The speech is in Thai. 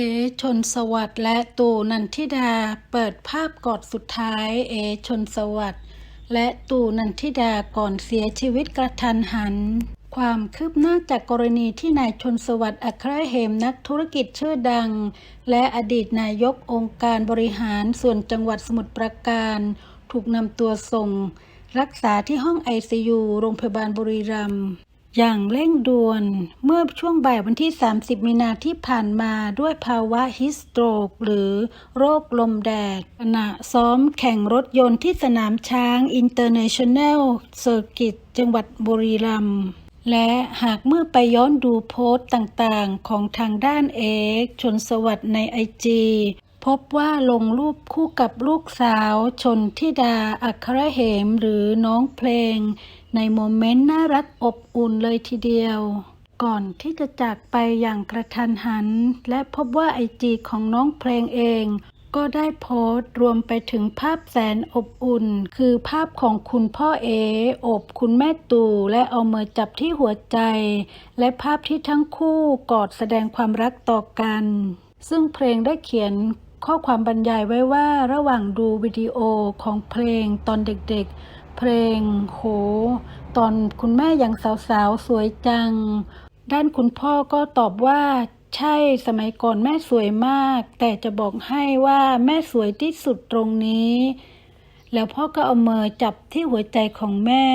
เอชนสวัสดิ์และตู่นันทิดา เปิดภาพกอดสุดท้ายเอชนสวัสดิ์และตู่นันทิดาก่อนเสียชีวิตกระทันหัน ความคืบหน้าจากกรณีที่นายชนสวัสดิ์อัครเหมนักธุรกิจชื่อดัง และอดีตนายกองค์การบริหารส่วนจังหวัดสมุทรปราการ ถูกนำตัวส่ง รักษาที่ห้อง ICU โรงพยาบาลบุรีรัมย์ อย่างเร่งด่วนเมื่อช่วงบ่ายวันที่ 30 มีนาที่ผ่านมาด้วยภาวะฮิสโตรก หรือโรคลมแดดขณะซ้อมแข่งรถยนต์ที่สนามช้าง International Circuit จังหวัดบุรีรัมย์และหากเมื่อไปย้อนดูโพสต์ต่างๆ ของทางด้านเอกชนสวัสด์ในไอจีพบว่าลงรูปคู่กับลูกสาวชนทิดาอัครเหมหรือน้องเพลง ในโมเมนต์น่ารักอบอุ่นเลยทีเดียว ก่อนที่จะจากไปอย่างกระทันหัน และพบว่าไอจีของน้องเพลงเอง ก็ได้โพสต์รวมไปถึงภาพแสนอบอุ่น คือภาพของคุณพ่อเออบคุณแม่ตู่และเอามือจับที่หัวใจ และภาพที่ทั้งคู่กอดแสดงความรักต่อกัน ซึ่งเพลงได้เขียน ข้อความบรรยายไว้ว่าระหว่างดูวิดีโอของเพลงตอนเด็กๆ เพลงโห ตอนคุณแม่ยังสาวๆ สวยจัง ด้านคุณพ่อก็ตอบว่า ใช่สมัยก่อนแม่สวยมาก แต่จะบอกให้ว่าแม่สวยที่สุดตรงนี้ แล้วพ่อก็เอามือจับที่หัวใจของแม่